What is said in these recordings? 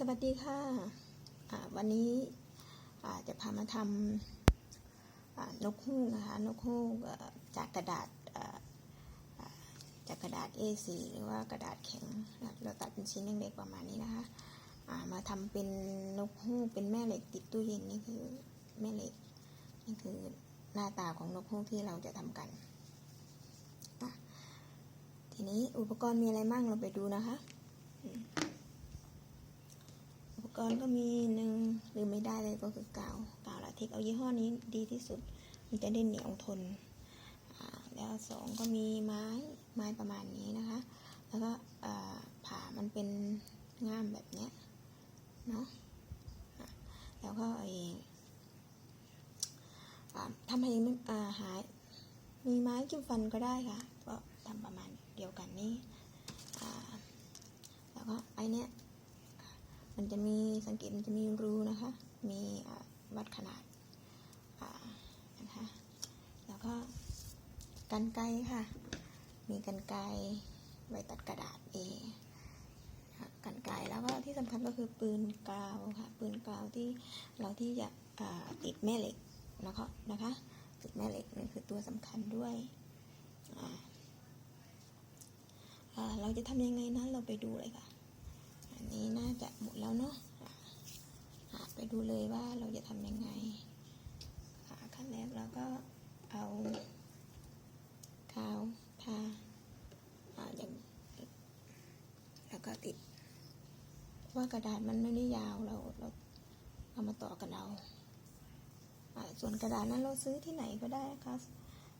สวัสดีค่ะอ่าวันนี้จะพามาทำนกฮูกนะคะนกฮูกจากกระดาษจากกระดาษ A4 หรือว่ากระดาษแข็ง เราตัดเป็นชิ้นเล็กๆประมาณนี้นะคะมาทำเป็นนกฮูกเป็นแม่เหล็กติดตู้เย็นนี่คือแม่เหล็กนี่คือหน้าตาของนกฮูกที่เราจะทำกัน ทีนี้อุปกรณ์มีอะไรบ้างเราไปดูนะคะ กรณ์ก็มีหนึ่งหรือไม่ได้เลยก็คือกาวกาวลาเทคเอายี่ห้อนี้ดีที่สุด มันจะได้เหนียวทนแล้วสองก็มีไม้ไม้ประมาณนี้นะคะ แล้วก็ผ่ามันเป็นง่ามแบบเนี้ยเนาะะแล้วก็ไอทำให้มันอ่หายมีไม้จิ้มฟันก็ได้ค่ะ ก็ทำประมาณเดียวกันนี้อ่แล้วก็ไอเนี้ย มันจะมีสังเกตมันจะมีรูนะคะ มีวัดขนาดนะคะแล้วก็กันไกค่ะ มีกันไกรไว้ตัดกระดาษเอค่ะกันไกแล้วก็ที่สำคัญก็คือปืนกาวค่ะ ปืนกาวที่เราที่จะติดแม่เหล็กนะคะนะคะติดแม่เหล็กนี่คือตัวสำคัญด้วยเราจะทำยังไงนั้นเราไปดูเลยค่ะ อันนี้น่าจะหมดแล้วเนาะอะอะไปดูเลยว่าเราจะทำยังไงขั้นแรกเราก็เอากาวทาอะอย่างแล้วก็ติด ว่ากระดาษมันไม่ได้ยาวเราเราเอามาต่อกันเอาส่วนกระดาษนั้นเราซื้อที่ไหนก็ได้นะคะ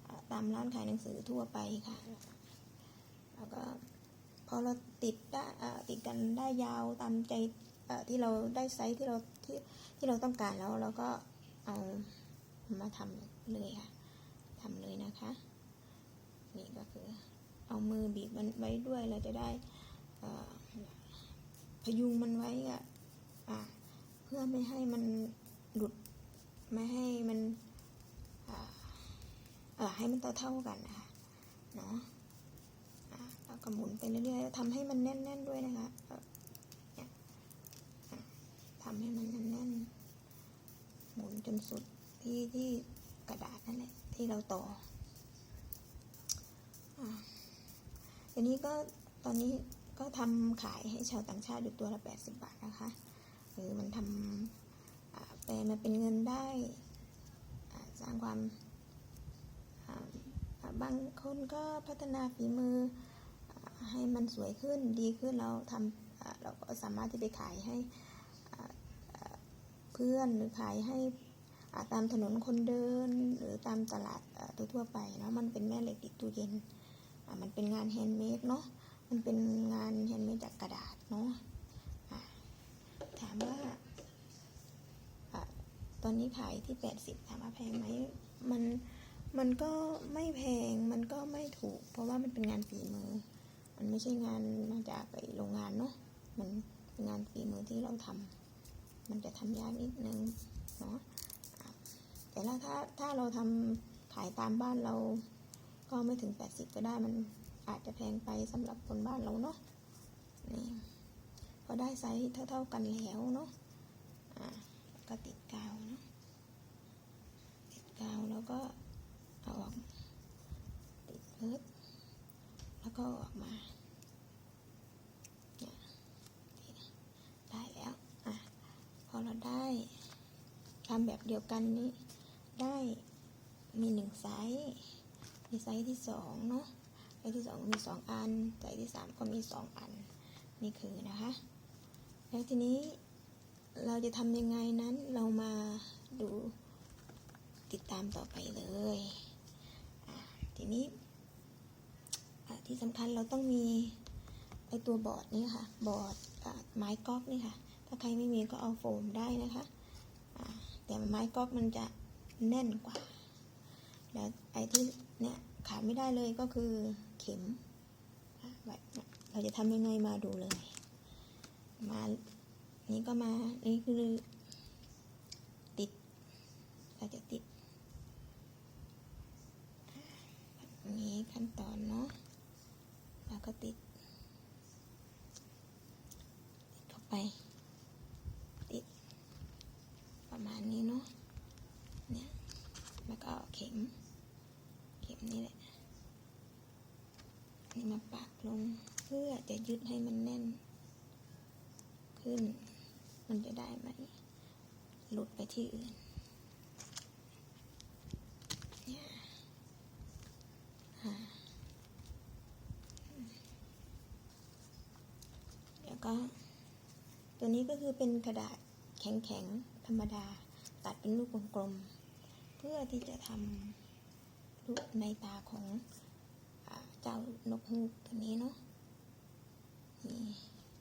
อะตามร้านขายหนังสือทั่วไปค่ะ แล้วก็ พอเราติดได้ติดกันได้ยาวตามใจที่เราได้ไซส์ที่เราที่ที่เราต้องการแล้วเราก็เอามาทำเลยค่ะทำเลยนะคะนี่ก็คือเอามือบีบมันไว้ด้วยเราจะได้พยุงมันไว้อะเพื่อไม่ให้มันหลุดไม่ให้มันให้มันเท่าเท่ากันนะคะเนาะ หมุนไปเรื่อยๆทำให้มันแน่น ๆ ด้วยนะคะเนี่ยทำให้มันแน่นๆหมุนจนสุดที่ที่กระดาษนั่นแหละที่เราต่ออะทีนี้ก็ตอนนี้ก็ทำขายให้ชาวต่างชาติอยู่ตัวละ 80 บาทนะคะคือมันทำแปลมาเป็นเงินได้สร้างความบางคนก็พัฒนาฝีมือ ให้มันสวยขึ้นดีขึ้นเราทำเราก็สามารถที่ไปขายให้เพื่อนหรือขายให้ตามถนนคนเดินหรือตามตลาดทั่วไปเนาะมันเป็นแม่เหล็กติดตู้เย็นมันเป็นงานแฮนด์เมดเนาะมันเป็นงานแฮนด์เมดจากกระดาษเนาะถามว่าอ่าตอนนี้ขายที่ 80 ถามว่าแพงไหมมันมันก็ไม่แพงมันก็ไม่ถูก เพราะว่ามันเป็นงานฝีมือ มันไม่ใช่งานมาจากไปโรงงานเนาะ มันเป็นงานฝีมือที่เราทำมันจะทำยากนิดนึงเนาะ แต่ถ้าถ้าถ้าเราทำขายตามบ้านเรา ก็ไม่ถึง 80 ก็ได้ มันอาจจะแพงไปสำหรับคนบ้านเราเนาะ นี่พอได้ไซส์เท่า ๆกันแล้วเนาะ อะก็ติดกาวเนาะ ติดกาวแล้วก็เอาออกติดปึ๊บ แล้วก็ออกมาเนี่ยได้แล้วอะพอเราได้ทำแบบเดียวกันนี้ ได้มีหนึ่งไซส์มีไซส์ที่สองเนาะไซส์ที่สองมีสองอันไซส์ที่สามก็มีสองอัน นี่คือนะคะ แล้วทีนี้เราจะทำยังไงนั้นเรามาดูติดตามต่อไปเลย ทีนี้ ที่สำคัญเราต้องมีไอตัวบอร์ดนี่ค่ะ บอร์ดไม้ก๊อกนี่ค่ะ ถ้าใครไม่มีก็เอาโฟมได้นะคะแต่ไม้ก๊อกมันจะแน่นกว่า แล้วไอ้ที่เนี่ยขาดไม่ได้เลยก็คือเข็มแบบเราจะทำยังไงมาดูเลย มานี่ก็มานี่คือติดเราจะติดนี้ขั้นตอนเนาะ แล้วก็ติด ติดเข้าไป ติด ประมาณนี้เนาะ เนี่ย แล้วก็เข็ม เข็มนี่แหละ นี่มาปักลงเพื่อจะยึดให้มันแน่น ขึ้น มันจะได้ไหม หลุดไปที่อื่น ตัวนี้ก็คือเป็นกระดาษแข็งๆ ธรรมดา ตัดเป็นลูกกลมๆ เพื่อที่จะทำรูปในตาของอเจ้านกฮูกตัวนี้เนาะนี่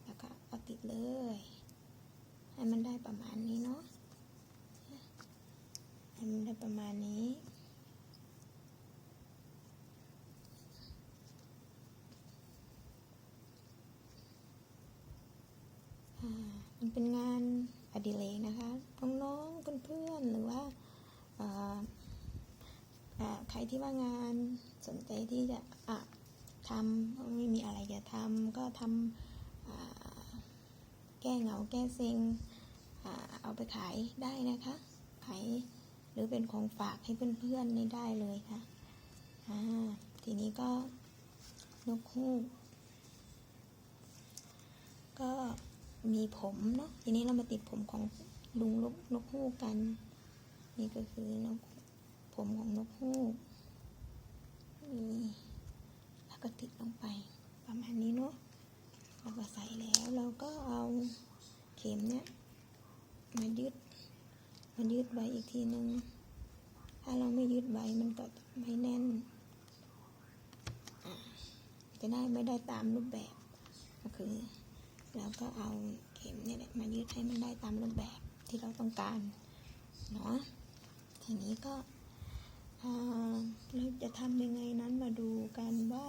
แล้วก็เอาติดเลย ให้มันได้ประมาณนี้เนาะให้มันได้ประมาณนี้ มันเป็นงานอดิเรกนะคะ น้องๆเพื่อนๆหรือว่าใครที่ว่างานสนใจที่จะอะทำไม่มีอะไรจะทำก็ทำแก้เหงาแก้เซ็งอเอาไปขายได้นะคะ ขายหรือเป็นของฝากให้เพื่อนๆนี่ได้เลยค่ะอ่าทีนี้ก็นกฮูกก็ มีผมเนาะทีนี้เรามาติดผมของลุงนกนกฮูกกัน นี่ก็คือนกผมของนกฮูกนี่แล้วก็ติดลงไปประมาณนี้เนาะเราก็ใส่แล้วเราก็เอาเข็มเนี่ยมายึดมายึดไว้อีกทีหนึงถ้าเราไม่ยึดไว้มันก็ไม่แน่นจะได้ไม่ได้ตามรูปแบบก็คือ แล้วก็เอาเข็มเนี่ยมายืดให้มันได้ตามรูปแบบที่เราต้องการเนาะทีนี้ก็เราจะทำยังไงนั้นมาดูกันว่า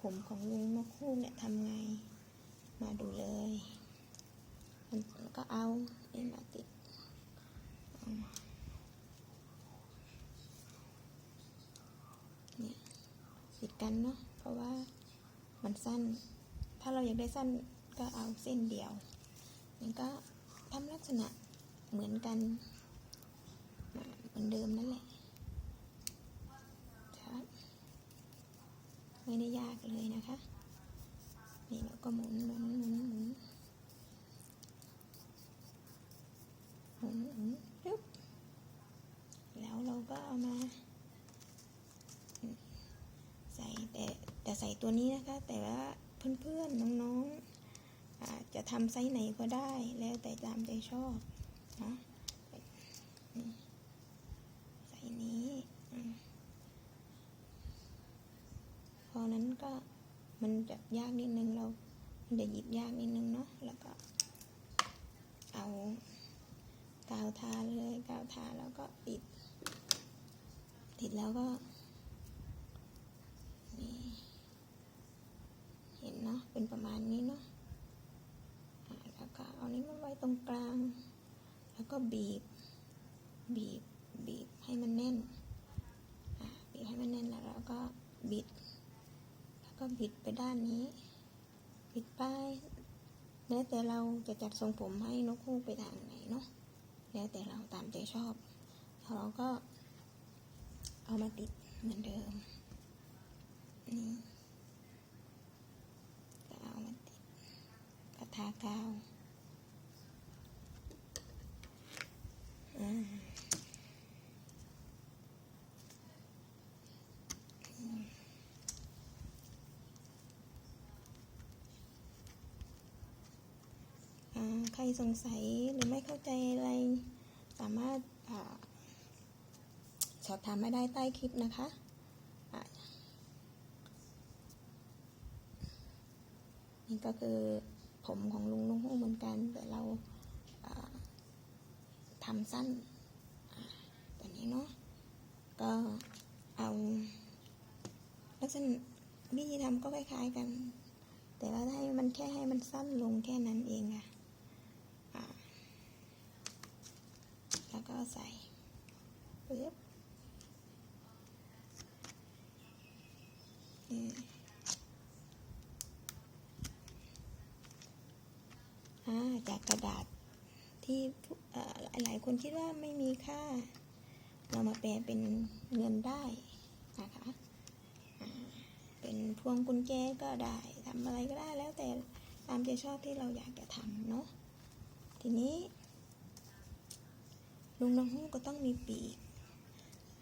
ผมของลุงนกฮูกเนี่ยทำไงมาดูเลยมันก็เอาเอ็มาติดเนี่ยติดกันเนาะเพราะว่ามันสั้น ถ้าเราอยากได้สั้น ก็เอาเส้นเดียวนี่ก็ทำลักษณะเหมือนกันเหมือนเดิมนั่นแหละครับไม่ได้ยากเลยนะคะ นี่เราก็หมุนหมุนหมุนหมุนหมุนหมุนปึ๊บแล้วเราก็เอามา ใส่แต่แต่ใส่ตัวนี้นะคะ แต่ว่าเพื่อนๆน้องๆ จจะทำไซส์ไหนก็ได้แล้วแต่ตามใจชอบเนาะนี่ใส่นี้พอนั้นก็มันจะยากนิดนึงเรามันจะหยิบยากนิดนึงเนาะแล้วก็ เอากาวทาเลยกาวทาแล้วก็ติด ติดแล้วก็นี่เห็นเนาะเป็นประมาณนี้เนาะ เอานี้มาไว้ตรงกลาง แล้วก็บีบ บีบ บีบให้มันแน่น บีบให้มันแน่นแล้วเราก็บิด แล้วก็บิดไปด้านนี้ บิดไปแล้วแต่เราจะจัดทรงผมให้นกฮูกไปทางไหนเนาะ แล้วแต่เราตามใจชอบ เราก็เอามาติดเหมือนเดิม นี่ก็เอามาติดกระทากาวอ่าอ่าใคร สงสัยหรือไม่เข้าใจอะไร สามารถอสอบถามมาได้ใต้คลิปนะคะนี่ก็คือผมของลุงลุงฮู้เหมือนกันแต่เราทำสั้นอ่าแบบนี้เนาะก็เอาลักษณะวิธีทำก็คล้ายๆกัน แต่ว่าให้มันแค่ให้มันสั้นลงแค่นั้นเองอะอะแล้ว ก็ใส่ปึ๊บอือ่าจากกระดาษที่หลายๆคนคิดว่าไม่มีค่า เรามาแปลเป็นเงินได้นะคะเป็นพวงกุญแจก็ได้ทำอะไรก็ได้แล้วแต่ตามใจชอบที่เราอยากจะทำเนาะทีนี้ ลุงนกฮูกก็ต้องมีปีก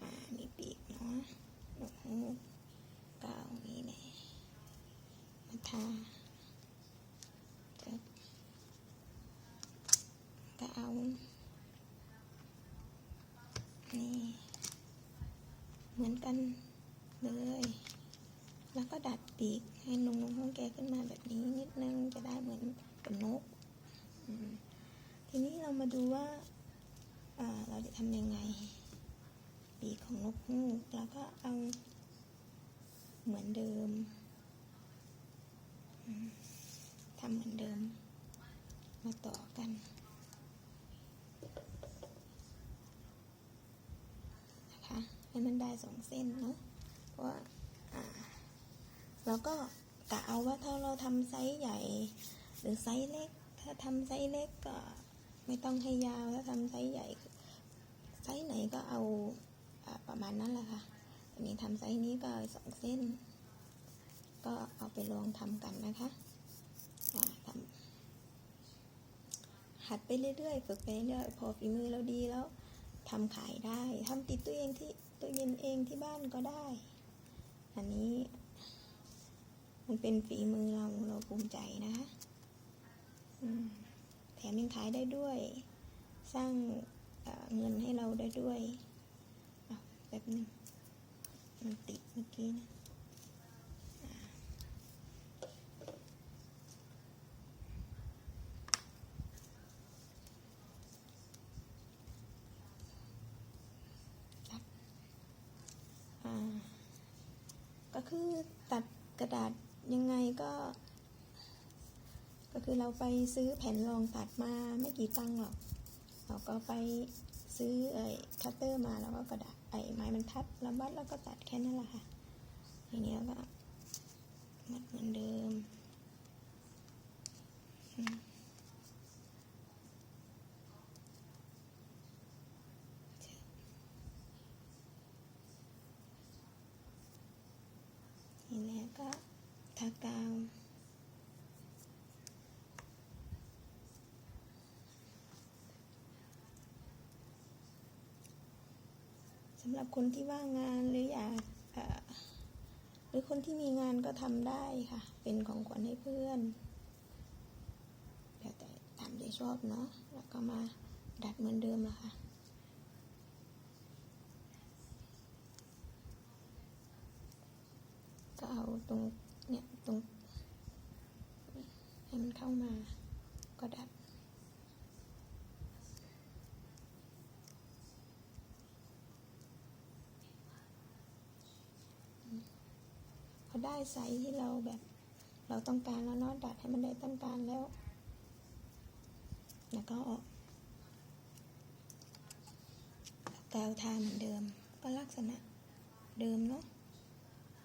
อ่า มีปีกเนาะนกฮูกก็เอานี้แหละมาทาก็เอา นี่ เหมือนกันเลย แล้วก็ดัดปีกให้นงนงของแกขึ้นมาแบบนี้นิดนึงจะได้เหมือนเป็นนกอืมทีนี้เรามาดูว่าอ่า เราจะทำยังไง ปีกของนกฮูกแล้วก็เอาเหมือนเดิมอืมทำเหมือนเดิม มาต่อกัน นะคะให้มันได้ สองเส้นเนาะเพราะว่าอ่าเราก็กะเอาว่าถ้าเราทำไซส์ใหญ่ หรือไซส์เล็ก ถ้าทำไซส์เล็กก็ไม่ต้องให้ยาวถ้าทำไซส์ใหญ่ไซส์ไหนก็เอาอประมาณนั้นแหละค่ะอันนี้ทำไซส์นี้ก็สองเส้น ก็เอาไปลองทำกันนะคะทำหัดไปเรื่อยๆฝึกไปเรื่อยๆพอฝีมือเราดีแล้วทำขายได้ทำติดตัวเองที่ ตู้เย็นเองที่บ้านก็ได้ อันนี้ มันเป็นฝีมือเราเราภูมิใจนะคะแถมยังขายได้ด้วย สร้างเงินให้เราได้ด้วยแบบนึงมันติดเมื่อกี้นะอ่าตัดอ่า ก็ คือตัดกระดาษยังไงก็ ก็คือเราไปซื้อแผ่นรองตัดมาไม่กี่ตังค์หรอกเราก็ไปซื้อไอ้คัตเตอร์มาแล้วก็กระดาษไอ้ไม้บรรทัดแล้วบัดแล้วก็ตัดแค่นั้นแหละค่ะทีนี้ก็มัดเหมือนเดิมอืมทีนี้ก็ากาว สำหรับคนที่ว่างงานหรืออยากหรือคนที่มีงานก็ทำได้ค่ะ เป็นของขวัญให้เพื่อนแล้วแต่ตามใจชอบเนาะแล้วก็มาดัดเหมือนเดิมละค่ะก็เอาตรง ตรงให้มันเข้ามา ก็ดัดพอได้ไซส์ที่เราแบบ เราต้องการแล้วเนาะดัดให้มันได้ต้องการแล้ว แล้วก็เอากาวทาเหมือนเดิมก็ลักษณะเดิมเนาะ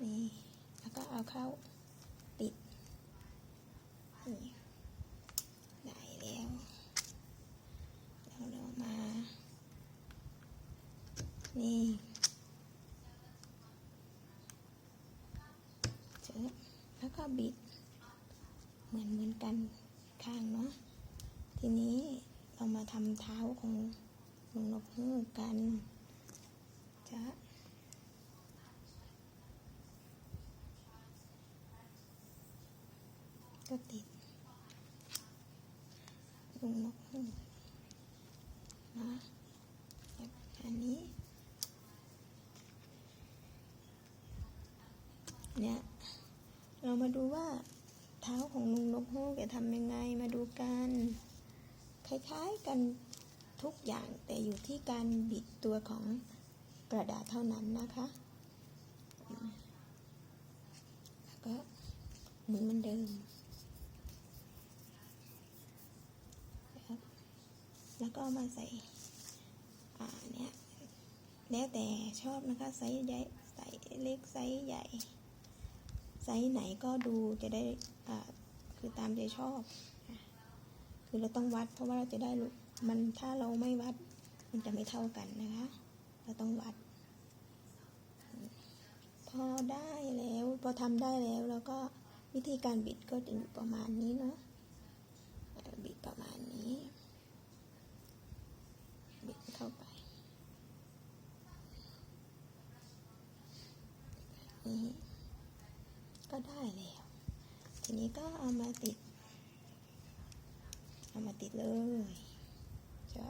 นี่แล้วก็เอาเข้าปิดนี่ได้แล้วแล้วเรามา นี่เจอแล้วก็บิด เหมือนเหมือนกันข้างเนาะ ทีนี้เรามาทำเท้าของนกนกฮูกกันจะก็ติดนกนกฮูกนะแบบอันนี้ เนี่ยเรามาดูว่าเท้าของลุงนกฮูกจะทำยังไงมาดูกัน คล้ายๆกันทุกอย่างแต่อยู่ที่การบิดตัวของกระดาษเท่านั้นนะคะ แล้วก็มุนเหมือนเดิม แล้วก็มาใส่ อ่าเนี่ยแล้วแต่ชอบนะคะไซส์ใหญ่ไซส์เล็กไซส์ใหญ่ ไซส์ไหนก็ดูจะได้คือตามใจชอบ คือเราต้องวัดเพราะว่าเราจะได้มันถ้าเราไม่วัดมันจะไม่เท่ากันนะคะ เราต้องวัด พอได้แล้วพอทำได้แล้วแล้วก็วิธีการบิดก็จะอยู่ประมาณนี้เนาะบิดประมาณนี้ บิดเข้าไปนี่ ก็ได้แล้ว ทีนี้ก็เอามาติด เอามาติดเลยจ้า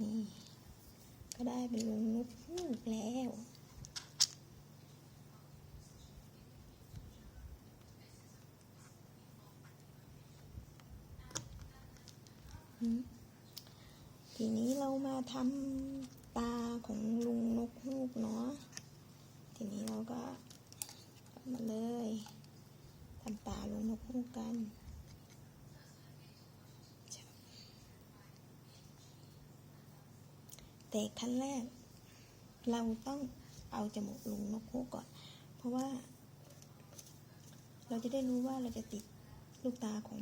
นี่ก็ได้เป็นวงนกฮูกแล้วทีนี้เรามาทำ ของลุงนกฮูกเนาะ ทีนี้เราก็มาเลยทำตาลุงนกฮูกกันแต่ขั้นแรก เราต้องเอาจมูกลุงนกฮูกก่อน เพราะว่า เราจะได้รู้ว่าเราจะติดลูกตาของ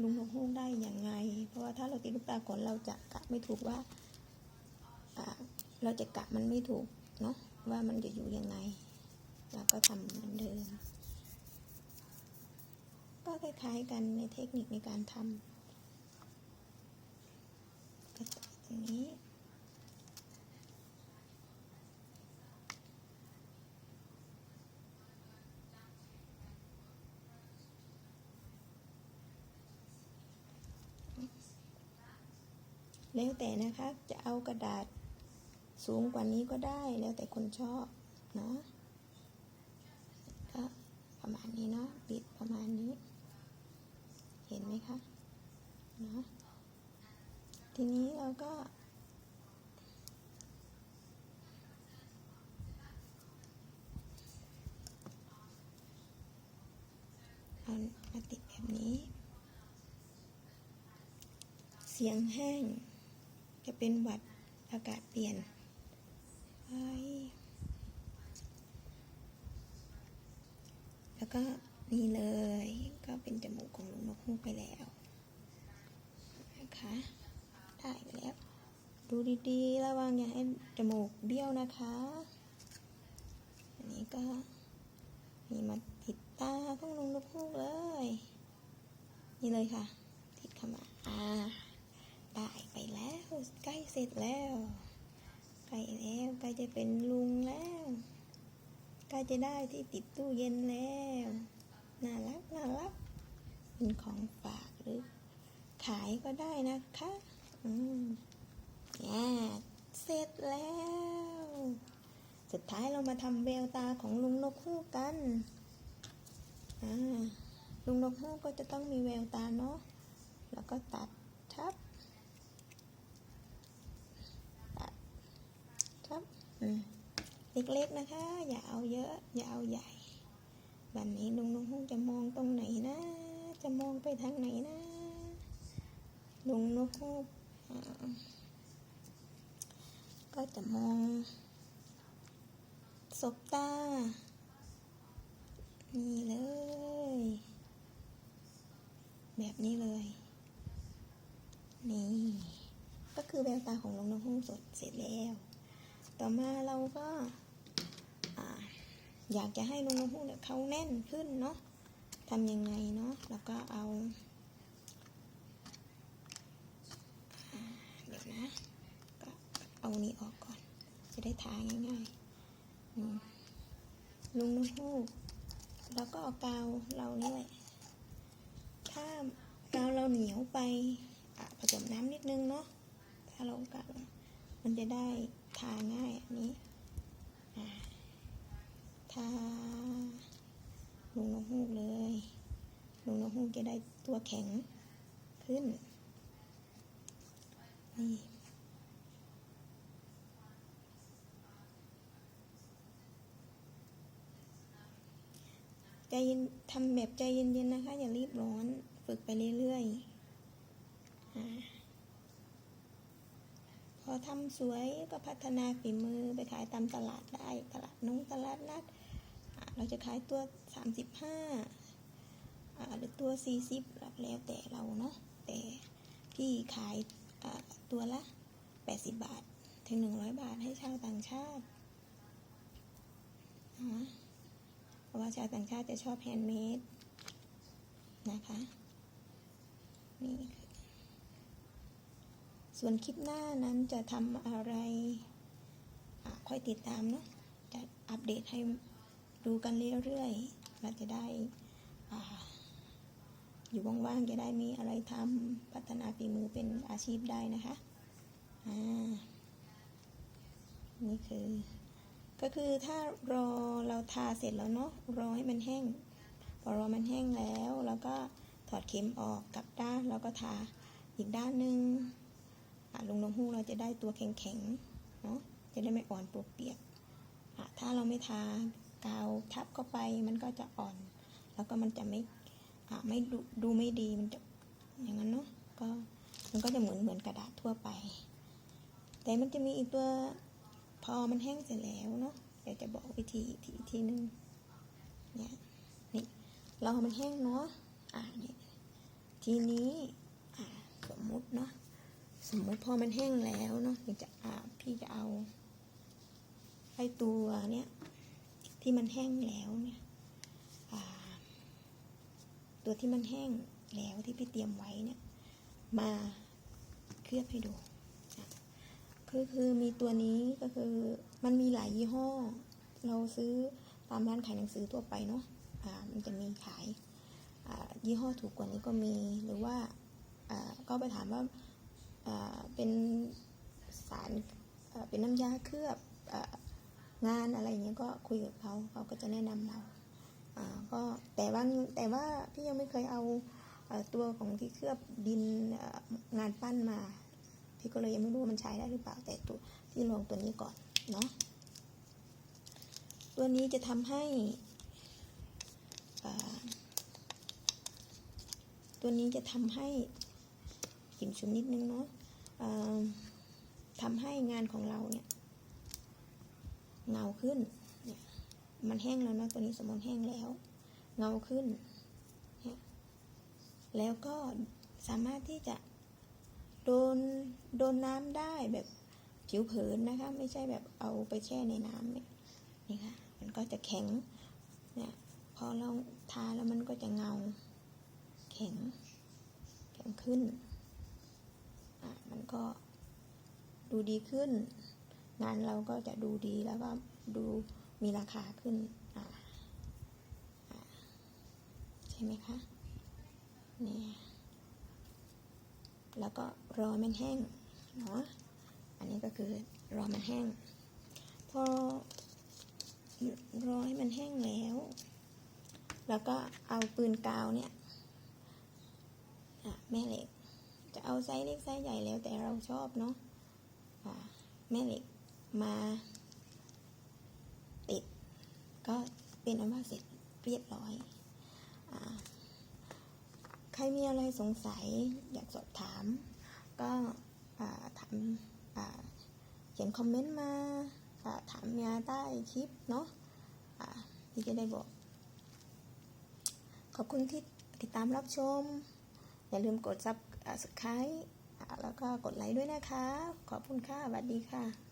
ลุงนกฮูกได้อย่างไง เพราะว่าถ้าเราติดลูกตาก่อนเราจะกะไม่ถูกว่า เราจะกะมันไม่ถูกเนาะว่ามันจะอยู่ยังไง เราก็ทำเหมือนเดิมก็คล้ายๆกันในเทคนิคในการทำก็ตรงนี้แล้วแต่นะคะ จะเอากระดาษ สูงกว่านี้ก็ได้แล้วแต่คนชอบเนาะก็ประมาณนี้เนาะปิดประมาณนี้ เห็นไหมคะเนาะทีนี้เราก็ เอามาติดแบบนี้ เสียงแห้งจะเป็นหวัดอากาศเปลี่ยน แล้วก็นี่เลยก็เป็นจมูกของลุงนกฮูกไปแล้วนะคะได้ไปแล้ว ดูดีๆ ระวังอย่าให้จมูกเบี้ยวนะคะ อันนี้ก็นี่มาติดตาของลุงนกฮูกเลย นี่เลยค่ะ ติดเข้ามาอ่าได้ไปแล้ว ใกล้เสร็จแล้ว ใกล้แล้วใกล้จะเป็นลุงแล้วใกล้จะได้ที่ติดตู้เย็นแล้ว น่ารักน่ารัก เป็นของฝากหรือ ขายก็ได้นะคะ อืมเนี่เสร็จแล้ว สุดท้ายเรามาทำแววตาของลุงนกฮูกกัน อ่าลุงนกฮูกก็จะต้องมีแววตาเนาะ แล้วก็ตัดทับ ครับอืม เล็กๆนะคะ อย่าเอาเยอะ อย่าเอาใหญ่บบนี้ลุงนกฮูกจะมองตรงไหนนะ จะมองไปทางไหนนะลุงนกฮูกก็จะมองศบตา นี่เลย แบบนี้เลย นี่ ก็คือแววตาของลุงนกฮูกสดเสร็จแล้ว ต่อมาเราก็ออยากจะให้ลุงนกฮูกเนี่ยเขาแน่นขึ้นเนาะทำยังไงเนาะแล้วก็เอาเดี๋ยวนะก็เอานี้ออกก่อน จะได้ทาง่ายๆลุงนกฮูกแล้วก็เอากาวเรานี่แหละถ้ากาวเราเหนียวไปผสมน้ำนิดนึงเนาะถ้าเรากาวมันจะได้ ทาง่ายอันนี้อ่าทาลุงนกฮูกเลยลุงนกฮูกจะได้ตัวแข็งขึ้น นี่ใจเย็นทำแบบใจเย็นๆนะคะ อย่ารีบร้อน ฝึกไปเรื่อยๆ อ่าทำสวยก็พัฒนาฝีมือไปขายตามตลาดได้ตลาดนงตลาดนัดเราจะขายตัว 35อ่าหรือตัว 40แล้วแต่เราเนาะแต่ที่ขายตัวละ 80 บาท ถึง 100 บาทให้ชาวต่างชาตินะเพราะว่าชาวต่างชาติจะชอบแฮนด์เมดนะคะ นี่คือ ส่วนคลิปหน้านั้นจะทำอะไรอค่อยติดตามเนาะจะอัปเดตให้ดูกันเรื่อยๆเราจะได้ออยู่ว่างๆจะได้มีอะไรทำพัฒนาฝีมือเป็นอาชีพได้นะคะอ่านี่คือ ก็คือถ้ารอเราทาเสร็จแล้วเนาะรอให้มันแห้งพอรอมันแห้งแล้วเราก็ถอดเข็มออกกลับด้านแล้วก็ทาอีกด้านหนึ่ง ลงนมฮูกเราจะได้ตัวแข็งๆเนาะจะได้ไม่อ่อนปวกเปียกถ้าเราไม่ทากาวทับเข้าไปมันก็จะอ่อน แล้วก็มันจะไม่ไม่ดูดูไม่ดีมันจะอย่างนั้นเนาะก็มันก็จะเหมือนเหมือนกระดาษทั่วไป แต่มันจะมีอีกตัวพอมันแห้งเสร็จแล้วเนาะเดี๋ยวจะบอกวิธีอีกทีอีกทีนึงเนี่ยนี่เรามันแห้งเนาะอ่านี่ทีนี้อ่าสมมุติเนาะ มมติพอมันแห้งแล้วเนาะจะอ่าพี่จะเอาไอตัวเนี้ยที่มันแห้งแล้วเนี่ยตัวที่มันแห้งแล้วที่พี่เตรียมไว้เนี่ย มาเคลือบให้ดูคือคือมีตัวนี้ก็คือมันมีหลายยี่ห้อ เราซื้อตามร้านขายหนังสือทั่วไปเนาะอ่ามันจะมีขายยี่ห้อถูกกว่านี้ก็มีหรือว่าก็ไปถามว่า เป็นสารเป็นน้ำยาเคลือบองานอะไรอย่างเงี้ยก็คุยกับเขาเขาก็จะแนะนำเราก็แต่ว่าแต่ว่าพี่ยังไม่เคยเอาตัวของที่เคลือบดินงานปั้นมา พี่ก็เลยยังไม่รู้ว่ามันใช้ได้หรือเปล่าแต่ตัวที่ลองตัวนี้ก่อนเนาะตัวนี้จะทำให้ตัวนี้จะทำให้ หิมชุมนิดนึงเนาะทำให้งานของเราเนี่ยเงาขึ้นเนี่ยมันแห้งแล้วเนาะตัวนี้สมมติแห้งแล้ว เงาขึ้น แล้วก็สามารถที่จะโดนโดนน้ำได้แบบผิวเผินนะคะ ไม่ใช่แบบเอาไปแช่ในน้ำเนี่ยนี่ค่ะ มันก็จะแข็งเนี่ยพอเราทาแล้วมันก็จะเงา แข็ง แข็งขึ้น มันก็ดูดีขึ้น งานเราก็จะดูดีแล้วก็ดูมีราคาขึ้นใช่ไหมคะเนี่ยแล้วก็รอมันแห้งเนาะอันนี้ก็คือรอมันแห้ง พอรอให้มันแห้งแล้ว แล้วก็เอาปืนกาวเนี่ยแม่เหล็ก จะเอาไซส์เล็กไซส์ใหญ่แล้วแต่เราชอบเนาะแม่เหล็กมา ติด ก็เป็นอันว่าเสร็จเรียบร้อยอใครมีอะไรสงสัยอยากสอบถาม ก็ถามเขียนคอมเมนต์มาถามเมียใต้คลิปเนาะพี่จะได้บอก ขอบคุณที่ติดตามรับชม อย่าลืมกดซับ สไครต์แล้วก็กดไลค์ด้วยนะคะ ขอบคุณค่ะสวัสดีค่ะ